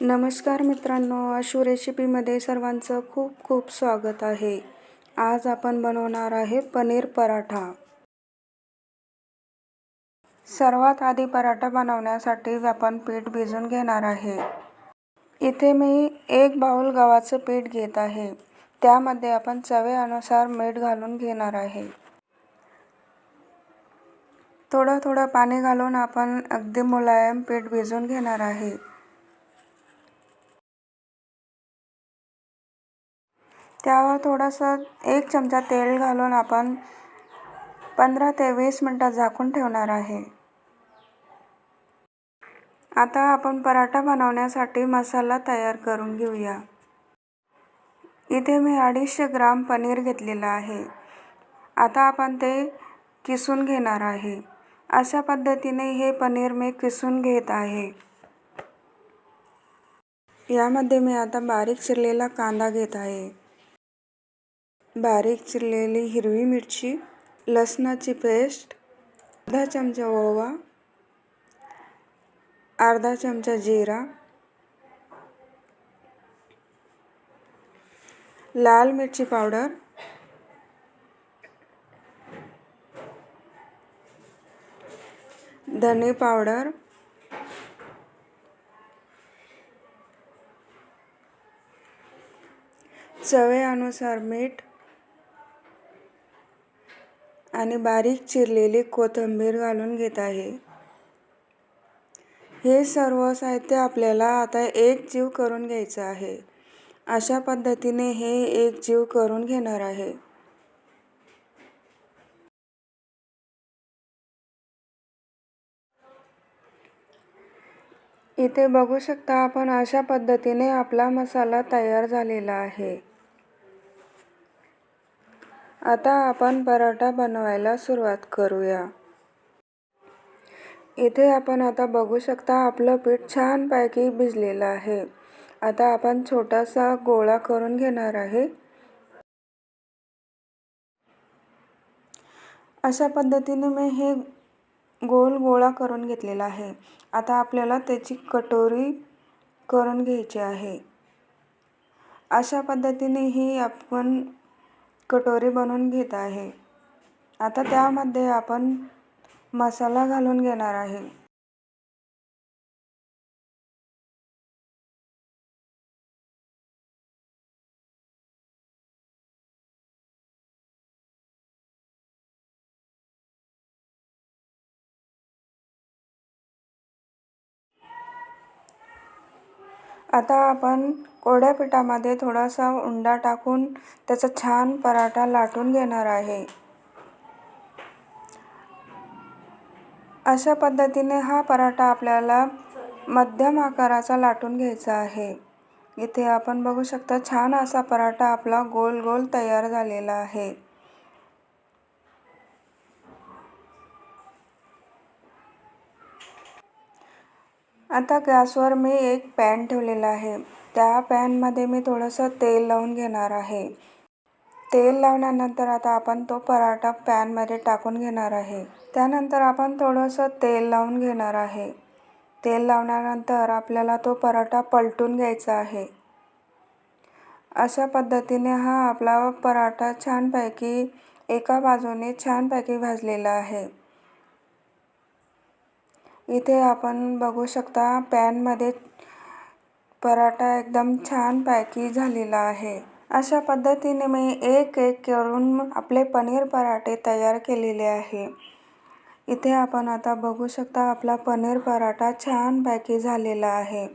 नमस्कार मित्रांनो अशू रेसिपीमध्ये सर्वांचं खूप खूप स्वागत आहे. आज आपण बनवणार आहे पनीर पराठा. सर्वात आधी पराठा बनवण्यासाठी आपण पीठ भिजून घेणार आहे. इथे मी एक बाऊल गव्हाचं पीठ घेत आहे. त्यामध्ये आपण चवीनुसार मीठ घालून घेणार आहे. थोडं थोडं पाणी घालून आपण अगदी मुलायम पीठ भिजून घेणार आहे. त्यावर थोडंसं एक चमचा तेल घालून आपण पंधरा ते वीस मिनटं झाकून ठेवणार आहे. आता आपण पराठा बनवण्यासाठी मसाला तयार करून घेऊया. इथे मी अडीचशे ग्राम पनीर घेतलेलं आहे. आता आपण ते किसून घेणार आहे. अशा पद्धतीने हे पनीर मी किसून घेत आहे. यामध्ये मी आता बारीक चिरलेला कांदा घेत आहे. बारीक चिरलेली हिरवी मिरची लसणाची पेस्ट अर्धा चमचा ओवा अर्धा चमचा जिरा लाल मिरची पावडर धने पावडर चवेनुसार मीठ आणि बारीक चिरलेली कोथिंबीर घालून घेत आहे. हे सर्व साहित्य आपल्याला आता एक जीव करून घ्यायचं आहे. अशा पद्धतीने हे एक जीव करून घेणार आहे. इथे बघू शकता आपण अशा पद्धतीने आपला मसाला तयार झालेला आहे. आता आपण पराठा बनवायला सुरुवात करूया. इथे आपण आता बघू शकता आपलं पीठ छानपैकी भिजलेलं आहे. आता आपण छोटासा गोळा करून घेणार आहे. अशा पद्धतीने मी हे गोल गोळा करून घेतलेला आहे. आता आपल्याला त्याची कटोरी करून घ्यायची आहे. अशा पद्धतीने ही आपण कटोरी बनवून घेत आहे. आता त्यामध्ये आपण मसाला घालून घेणार आहे. आता आपण कोरड्या पिठामध्ये थोडासा उंडा टाकून त्याचा छान पराठा लाटून घेणार आहे. अशा पद्धतीने हा पराठा आपल्याला मध्यम आकाराचा लाटून घ्यायचा आहे. इथे आपण बघू शकता छान असा पराठा आपला गोल गोल तयार झालेला आहे. आता गॅसवर मी एक पॅन ठेवलेला आहे. त्या पॅनमध्ये मी थोडंसं तेल लावून घेणार आहे. तेल लावल्यानंतर आता आपण तो पराठा पॅनमध्ये टाकून घेणार आहे. त्यानंतर आपण थोडंसं तेल लावून घेणार आहे. तेल लावल्यानंतर आपल्याला तो पराठा पलटून घ्यायचा आहे. अशा पद्धतीने हा आपला पराठा छानपैकी एका बाजूने छानपैकी भाजलेला आहे. इथे आपण बघू शकता पॅनमध्ये पराठा एकदम छान पैकी झालेला आहे. अशा पद्धतीने मी एक एक करून आपले पनीर पराठे तयार केलेले आहे. इथे आपण आता बघू शकता आपला पनीर पराठा छान पैकी झालेला आहे.